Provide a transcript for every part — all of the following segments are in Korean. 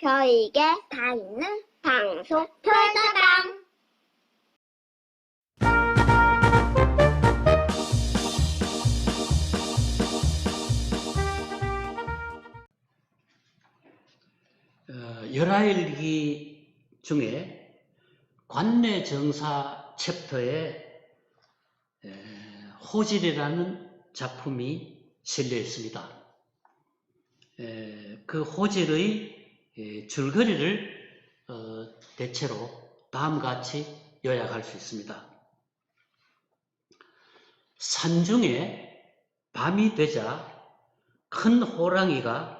별에게 다 있는 방송 별다방 어, 열하일기 중에 관내 정사 챕터에 에, 호질이라는 작품이 실려 있습니다. 에, 그 호질의 에, 줄거리를 어, 대체로 다음과 같이 요약할 수 있습니다. 산중에 밤이 되자 큰 호랑이가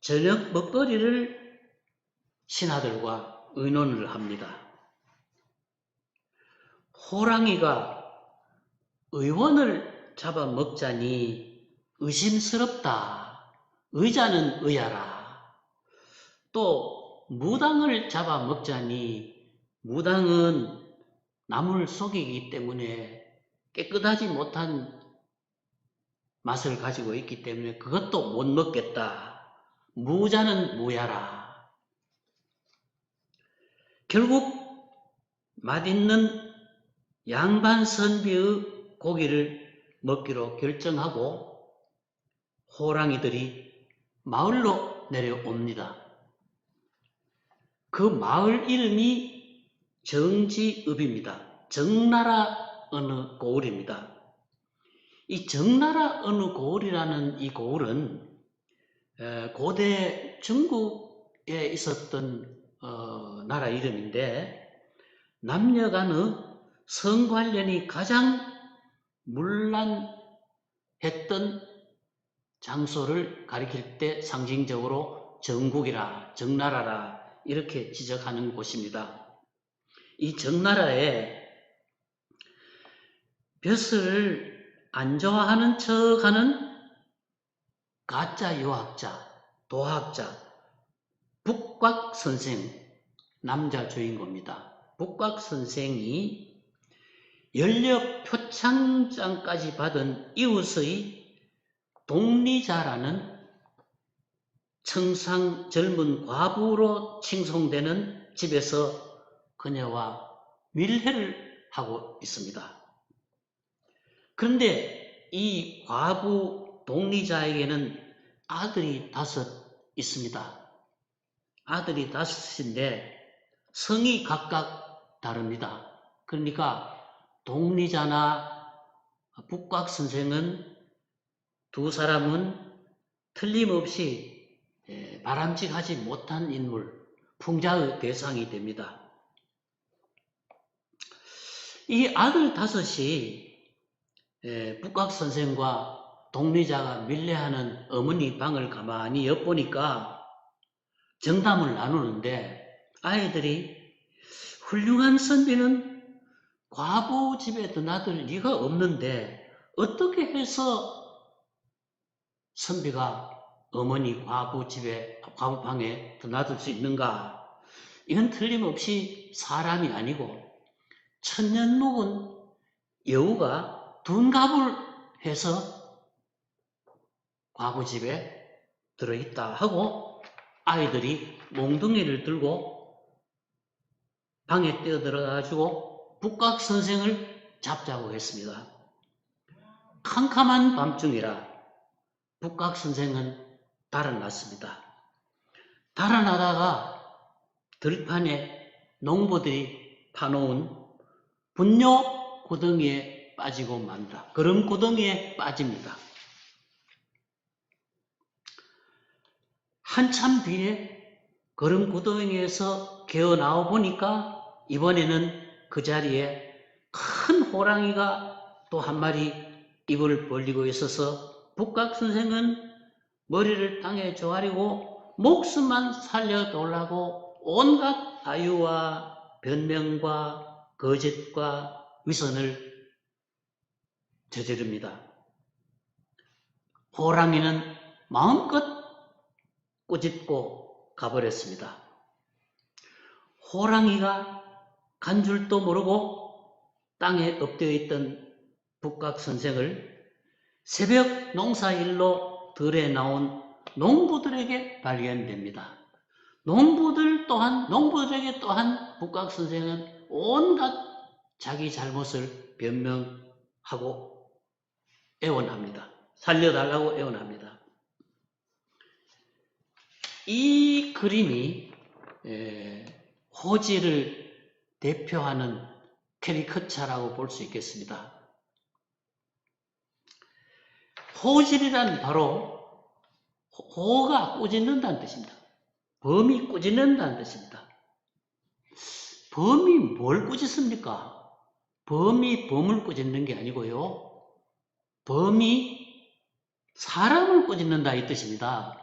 저녁 먹거리를 신하들과 의논을 합니다. 호랑이가 의원을 잡아먹자니 의심스럽다. 의자는 의아라. 또 무당을 잡아먹자니 무당은 남을 속이기 때문에 깨끗하지 못한 맛을 가지고 있기 때문에 그것도 못 먹겠다. 무자는 무야라. 결국 맛있는 양반 선비의 고기를 먹기로 결정하고 호랑이들이 마을로 내려옵니다. 그 마을 이름이 정지읍입니다. 정나라 어느 고을입니다. 이 정나라 어느 고을이라는 이 고을은 에, 고대 중국에 있었던 어, 나라 이름인데 남녀간의 성 관련이 가장 문란했던 장소를 가리킬 때 상징적으로 정국이라 정나라라 이렇게 지적하는 곳입니다. 이 정나라에 벼슬을 안 좋아하는 척하는 가짜 유학자, 도학자, 북곽 선생, 남자 주인공입니다. 북곽 선생이 연력 표창장까지 받은 이웃의 동리자라는 청상 젊은 과부로 칭송되는 집에서 그녀와 밀회를 하고 있습니다. 그런데 이 과부 동리자에게는 아들이 다섯 있습니다. 아들이 다섯인데 성이 각각 다릅니다. 그러니까 동리자나 북곽 선생은 두 사람은 틀림없이 예, 바람직하지 못한 인물, 풍자의 대상이 됩니다. 이 아들 다섯이 예, 북각 선생과 동리자가 밀레하는 어머니 방을 가만히 엿보니까 정담을 나누는데 아이들이 훌륭한 선비는 과부 집에 드나들 리가 없는데 어떻게 해서 선비가 어머니 과부 집에 과부 방에 드나들 수 있는가? 이건 틀림없이 사람이 아니고 천년 묵은 여우가 둔갑을 해서 과부 집에 들어있다 하고 아이들이 몽둥이를 들고 방에 뛰어들어가지고 북각 선생을 잡자고 했습니다. 캄캄한 밤중이라 북각 선생은 달아났습니다. 달아나다가 들판에 농부들이 파놓은 분뇨 구덩이에 빠지고 만다. 그런 구덩이에 빠집니다. 한참 뒤에 그런 구덩이에서 개어 나와 보니까 이번에는 그 자리에 큰 호랑이가 또 한 마리 입을 벌리고 있어서 북각 선생은 머리를 땅에 조아리고 목숨만 살려달라고 온갖 아유와 변명과 거짓과 위선을 저지릅니다. 호랑이는 마음껏 꾸짖고 가버렸습니다. 호랑이가 간 줄도 모르고 땅에 엎드려 있던 북각 선생을 새벽 농사일로 들에 나온 농부들에게 발견됩니다. 농부들 또한, 농부들에게 또한 북각 선생은 온갖 자기 잘못을 변명하고 애원합니다. 살려달라고 애원합니다. 이 그림이 에, 호지를 대표하는 캐리커처라고 볼 수 있겠습니다. 호질이란 바로 호가 꾸짖는다는 뜻입니다. 범이 꾸짖는다는 뜻입니다. 범이 뭘 꾸짖습니까? 범이 범을 꾸짖는 게 아니고요. 범이 사람을 꾸짖는다 이 뜻입니다.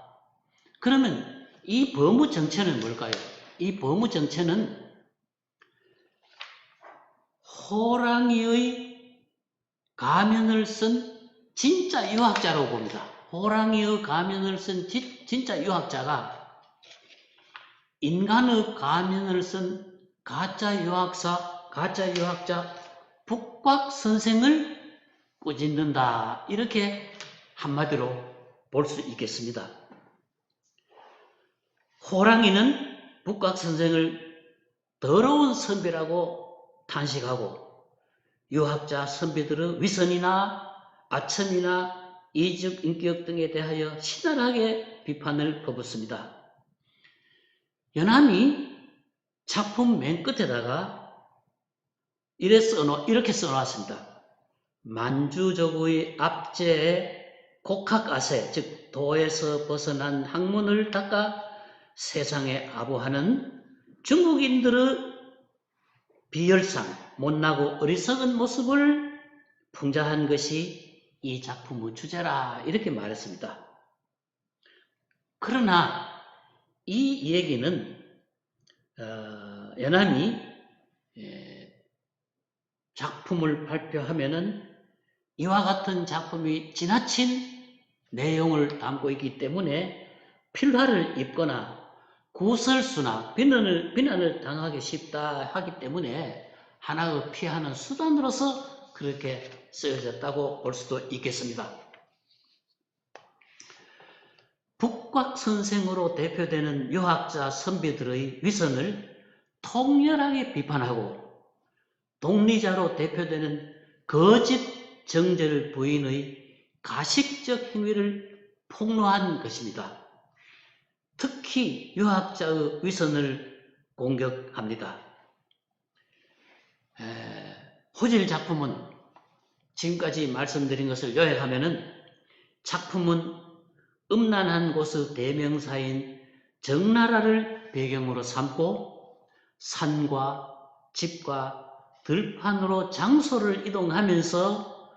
그러면 이 범우 정체는 뭘까요? 이 범우 정체는 호랑이의 가면을 쓴 진짜 유학자라고 봅니다. 호랑이의 가면을 쓴 지- 진짜 유학자가 인간의 가면을 쓴 가짜 유학사, 가짜 유학자 북곽 선생을 꾸짖는다. 이렇게 한마디로 볼 수 있겠습니다. 호랑이는 북곽 선생을 더러운 선비라고 탄식하고 유학자 선비들의 위선이나 아첨이나 이적 인격 등에 대하여 신랄하게 비판을 퍼붓습니다. 연함이 작품 맨 끝에다가 이래 써놓, 이렇게 써놨습니다. 만주저구의 압제에 곡학아세, 즉 도에서 벗어난 학문을 닦아 세상에 아부하는 중국인들의 비열상, 못나고 어리석은 모습을 풍자한 것이 이 작품의 주제라 이렇게 말했습니다. 그러나 이 얘기는 어, 연암이 에, 작품을 발표하면은 이와 같은 작품이 지나친 내용을 담고 있기 때문에 필화를 입거나 구설수나 비난을, 비난을 당하기 쉽다 하기 때문에 하나의 피하는 수단으로서 그렇게 쓰여졌다고 볼 수도 있겠습니다. 북곽 선생으로 대표되는 유학자 선비들의 위선을 통렬하게 비판하고 독리자로 대표되는 거짓 정절 부인의 가식적 행위를 폭로한 것입니다. 특히 유학자의 위선을 공격합니다. 에, 호질 작품은 지금까지 말씀드린 것을 요약하면은 작품은 음란한 곳의 대명사인 정나라를 배경으로 삼고 산과 집과 들판으로 장소를 이동하면서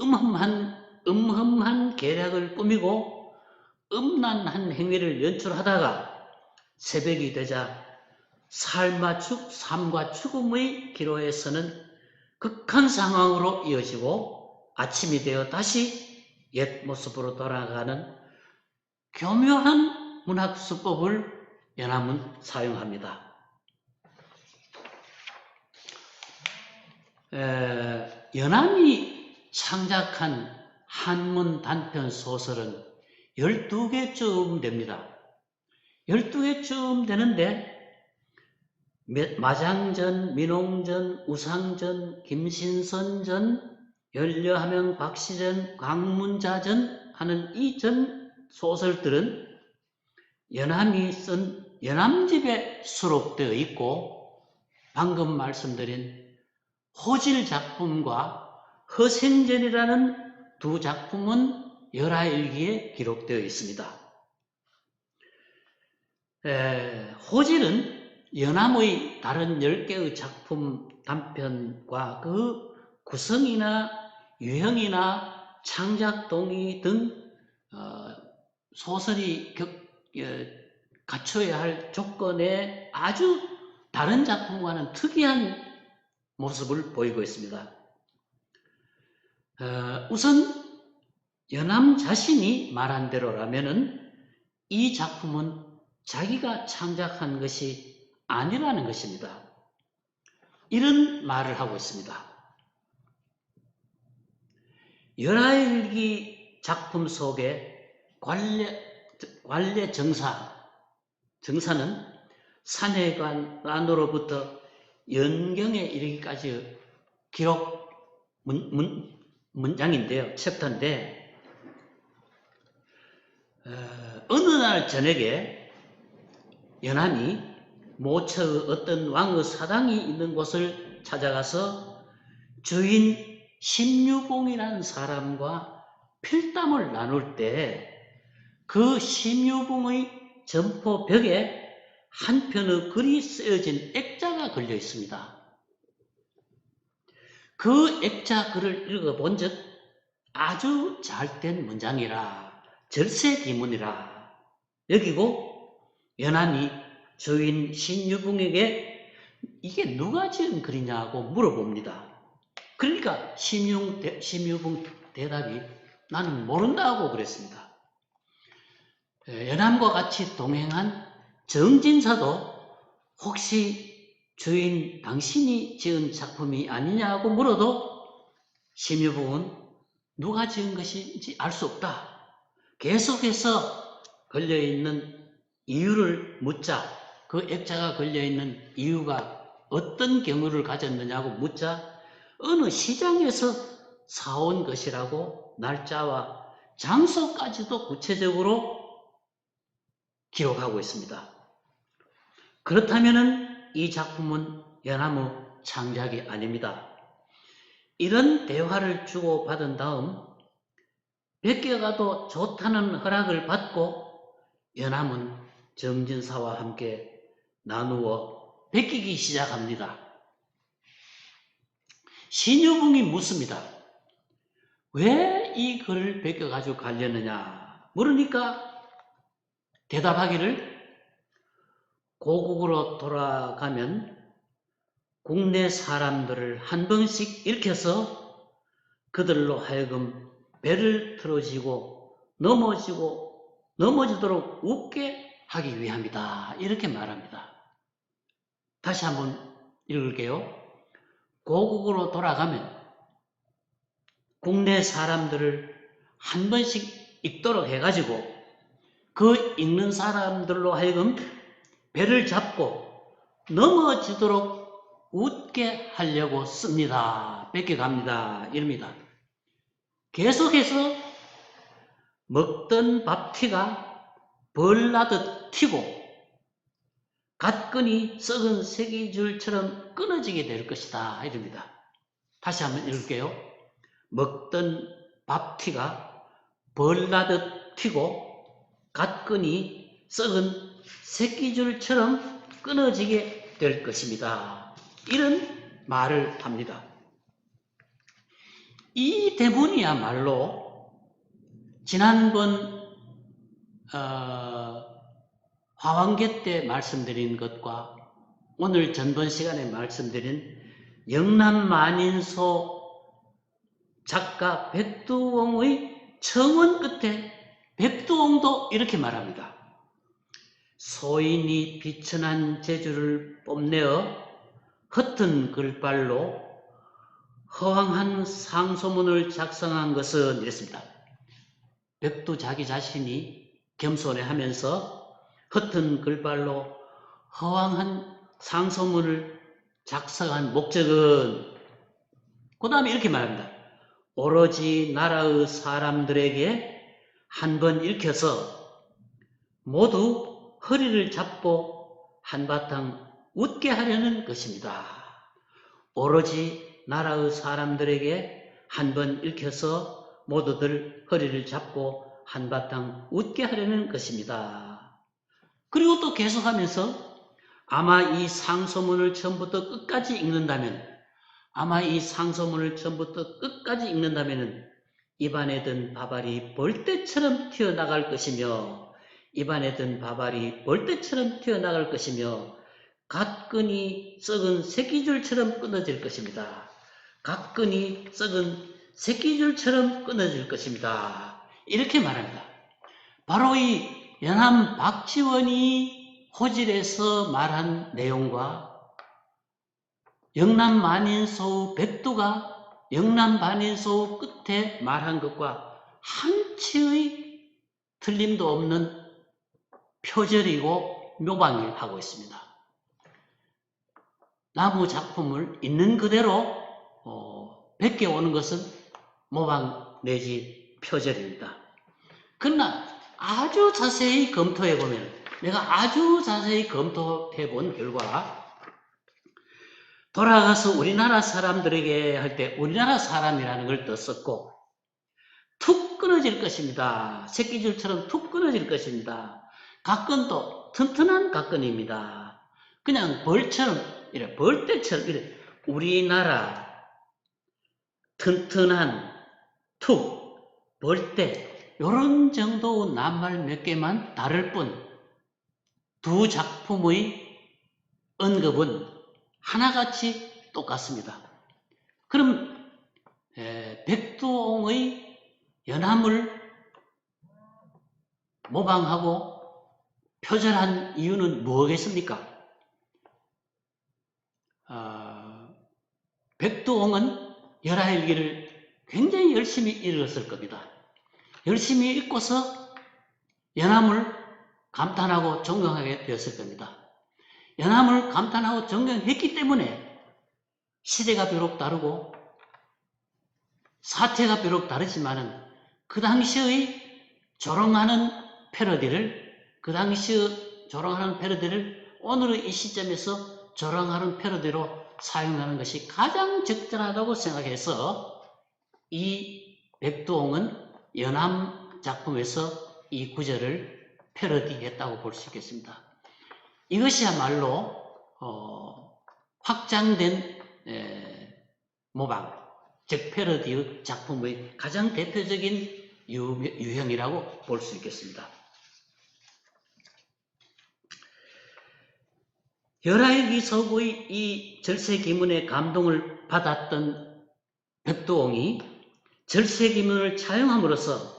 음험한 음험한 계략을 꾸미고 음란한 행위를 연출하다가 새벽이 되자 삶과 죽, 삶과 죽음의 기로에서는 극한 상황으로 이어지고 아침이 되어 다시 옛 모습으로 돌아가는 교묘한 문학 수법을 연암은 사용합니다. 에, 연암이 창작한 한문 단편 소설은 12개쯤 됩니다. 12개쯤 되는데 몇- 마장전, 민홍전, 우상전, 김신선전, 연려하명 박시전, 광문자전 하는 이 전 소설들은 연암이 쓴 연암집에 수록되어 있고 방금 말씀드린 호질 작품과 허생전이라는 두 작품은 열하일기에 기록되어 있습니다. 에, 호질은 연암의 다른 10개의 작품 단편과 그 구성이나 유형이나 창작 동의 등 어, 소설이 격, 어, 갖춰야 할 조건에 아주 다른 작품과는 특이한 모습을 보이고 있습니다. 어, 우선 연암 자신이 말한 대로라면은 이 작품은 자기가 창작한 것이 아니라는 것입니다. 이런 말을 하고 있습니다. 열하일기 작품 속에 관례, 관례 정사, 정사는 산해관으로부터 연경에 이르기까지 기록 문, 문, 문장인데요. 챕터인데 어, 어느 날 저녁에 연한이 모처의 어떤 왕의 사당이 있는 곳을 찾아가서 주인 심유봉이라는 사람과 필담을 나눌 때 그 심유봉의 점포 벽에 한 편의 글이 쓰여진 액자가 걸려 있습니다. 그 액자 글을 읽어본 즉 아주 잘된 문장이라 절세기문이라 여기고 연한이 주인 신유붕에게 이게 누가 지은 글이냐고 물어봅니다. 그러니까 심용, 대- 심유붕 대답이 나는 모른다고 그랬습니다. 에, 연함과 같이 동행한 정진사도 혹시 주인 당신이 지은 작품이 아니냐고 물어도 심유붕은 누가 지은 것인지 알 수 없다. 계속해서 걸려있는 이유를 묻자 그 액자가 걸려있는 이유가 어떤 경우를 가졌느냐고 묻자 어느 시장에서 사온 것이라고 날짜와 장소까지도 구체적으로 기록하고 있습니다. 그렇다면 이 작품은 연암의 창작이 아닙니다. 이런 대화를 주고받은 다음 베껴가도 좋다는 허락을 받고 연암은 정진사와 함께 나누어 베끼기 시작합니다. 신유붕이 묻습니다. 왜 이 글을 베껴가지고 가려느냐? 물으니까 대답하기를 고국으로 돌아가면 국내 사람들을 한 번씩 일으켜서 그들로 하여금 배를 틀어지고 넘어지고 넘어지도록 웃게 하기 위함이다. 이렇게 말합니다. 다시 한번 읽을게요. 고국으로 돌아가면 국내 사람들을 한 번씩 읽도록 해가지고 그 읽는 사람들로 하여금 배를 잡고 넘어지도록 웃게 하려고 씁니다. 뺏겨갑니다. 이럽니다. 계속해서 먹던 밥티가 벌나듯 튀고 갓끈이 썩은 새끼줄처럼 끊어지게 될 것이다. 이럽니다. 다시 한번 읽을게요. 먹던 밥티가 벌나듯 튀고 갓끈이 썩은 새끼줄처럼 끊어지게 될 것입니다. 이런 말을 합니다. 이 대본이야말로 지난번 어, 화왕계 때 말씀드린 것과 오늘 전번 시간에 말씀드린 영남 만인소 작가 백두홍의 청원 끝에 백두홍도 이렇게 말합니다. 소인이 비천한 재주를 뽐내어 흩은 글발로 허황한 상소문을 작성한 것은 이랬습니다. 백두 자기 자신이 겸손해 하면서 흩은 글발로 허황한 상소문을 작성한 목적은 그 다음에 이렇게 말합니다. 오로지 나라의 사람들에게 한 번 읽혀서 모두 허리를 잡고 한바탕 웃게 하려는 것입니다. 오로지 나라의 사람들에게 한 번 읽혀서 모두들 허리를 잡고 한바탕 웃게 하려는 것입니다. 그리고 또 계속하면서 아마 이 상소문을 처음부터 끝까지 읽는다면 아마 이 상소문을 처음부터 끝까지 읽는다면 입안에 든 밥알이 벌떼처럼 튀어나갈 것이며 입안에 든 밥알이 벌떼처럼 튀어나갈 것이며 갓끈이 썩은 새끼줄처럼 끊어질 것입니다. 갓끈이 썩은 새끼줄처럼 끊어질 것입니다. 이렇게 말합니다. 바로 이 연암 박지원이 호질에서 말한 내용과 영남 만인소우 백두가 영남 만인소우 끝에 말한 것과 한치의 틀림도 없는 표절이고 묘방을 하고 있습니다. 나무 작품을 있는 그대로 어, 베껴 오는 것은 모방 내지 표절입니다. 그러나 아주 자세히 검토해 보면 내가 아주 자세히 검토해 본 결과 돌아가서 우리나라 사람들에게 할 때 우리나라 사람이라는 걸 떴었고 툭 끊어질 것입니다. 새끼줄처럼 툭 끊어질 것입니다. 각건도 튼튼한 각건입니다. 그냥 벌처럼 이래 벌떼처럼 이래 우리나라 튼튼한 툭 벌떼 요런 정도 낱말 몇 개만 다를 뿐 두 작품의 언급은 하나같이 똑같습니다. 그럼 에, 백두옹의 연함을 모방하고 표절한 이유는 무엇겠습니까? 아, 백두옹은 열하일기를 굉장히 열심히 읽었을 겁니다. 열심히 읽고서 연함을 감탄하고 존경하게 되었을 겁니다. 연함을 감탄하고 존경했기 때문에 시대가 비록 다르고 사태가 비록 다르지만은 그 당시의 조롱하는 패러디를 그 당시 조롱하는 패러디를 오늘의 이 시점에서 조롱하는 패러디로 사용하는 것이 가장 적절하다고 생각해서 이 백두홍은 연암 작품에서 이 구절을 패러디했다고 볼 수 있겠습니다. 이것이야말로 어, 확장된 에, 모방, 즉 패러디의 작품의 가장 대표적인 유, 유형이라고 볼 수 있겠습니다. 열하일기 서구의 이 절세기문의 감동을 받았던 백도홍이 절세기문을 차용함으로써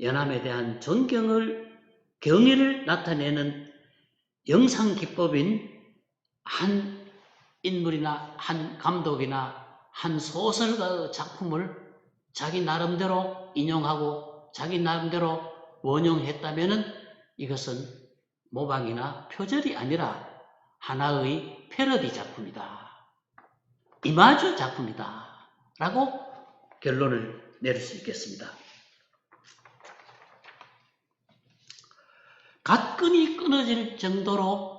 연암에 대한 존경을 경의를 나타내는 영상 기법인 한 인물이나 한 감독이나 한 소설가의 작품을 자기 나름대로 인용하고 자기 나름대로 원용했다면 이것은 모방이나 표절이 아니라 하나의 패러디 작품이다. 이마주 작품이다. 라고 결론을 내릴 수 있겠습니다. 갓끈이 끊어질 정도로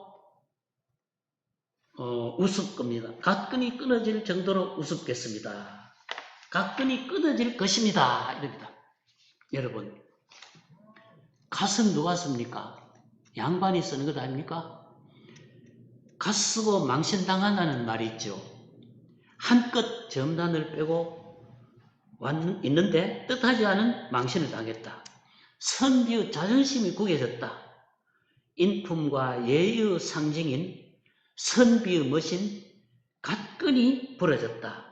어, 우습 겁니다. 갓끈이 끊어질 정도로 우습겠습니다. 갓끈이 끊어질 것입니다. 이럽니다. 여러분, 갓은 누가 씁니까? 양반이 쓰는 것 아닙니까? 갓 쓰고 망신당한다는 말이 있죠. 한껏 점단을 빼고 왔, 있는데 뜻하지 않은 망신을 당했다. 선비의 자존심이 구겨졌다. 인품과 예의의 상징인 선비의 멋인 갓끈이 부러졌다.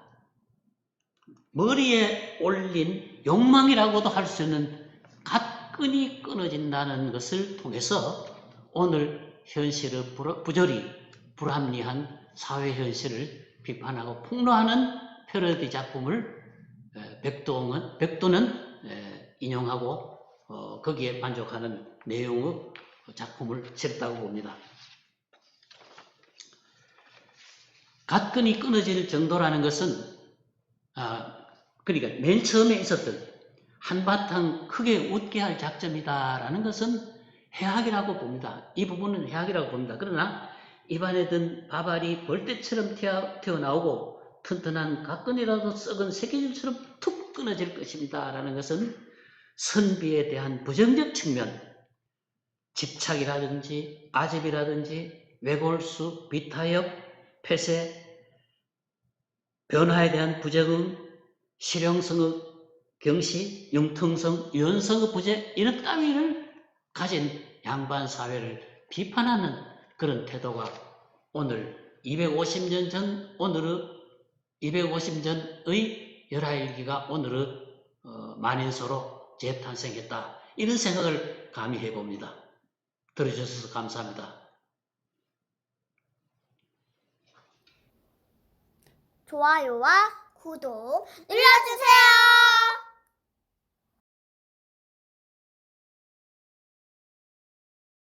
머리에 올린 욕망이라고도 할 수 있는 갓끈이 끊어진다는 것을 통해서 오늘 현실의 불- 부조리, 불합리한 사회 현실을 비판하고 폭로하는 패러디 작품을 에, 백동은, 백도는 에, 인용하고 어, 거기에 만족하는 내용의 작품을 쳤다고 봅니다. 갓끈이 끊어질 정도라는 것은 아, 그러니까 맨 처음에 있었던 한바탕 크게 웃게 할 작전이다라는 것은 해악이라고 봅니다. 이 부분은 해악이라고 봅니다. 그러나 입안에 든 밥알이 벌떼처럼 튀어, 튀어나오고 튼튼한 갓끈이라도 썩은 새끼줄처럼 툭 끊어질 것입니다. 라는 것은 선비에 대한 부정적 측면, 집착이라든지 아집이라든지 외골수, 비타협, 폐쇄, 변화에 대한 부적응, 실용성의 경시, 융통성, 유연성의 부재 이런 따위를 가진 양반 사회를 비판하는 그런 태도가 오늘 250년 전 오늘의 250년의 열하일기가 오늘의 어, 만인소로 재탄생했다 이런 생각을 감히 해봅니다. 들어주셔서 감사합니다. 좋아요와 구독 눌러주세요.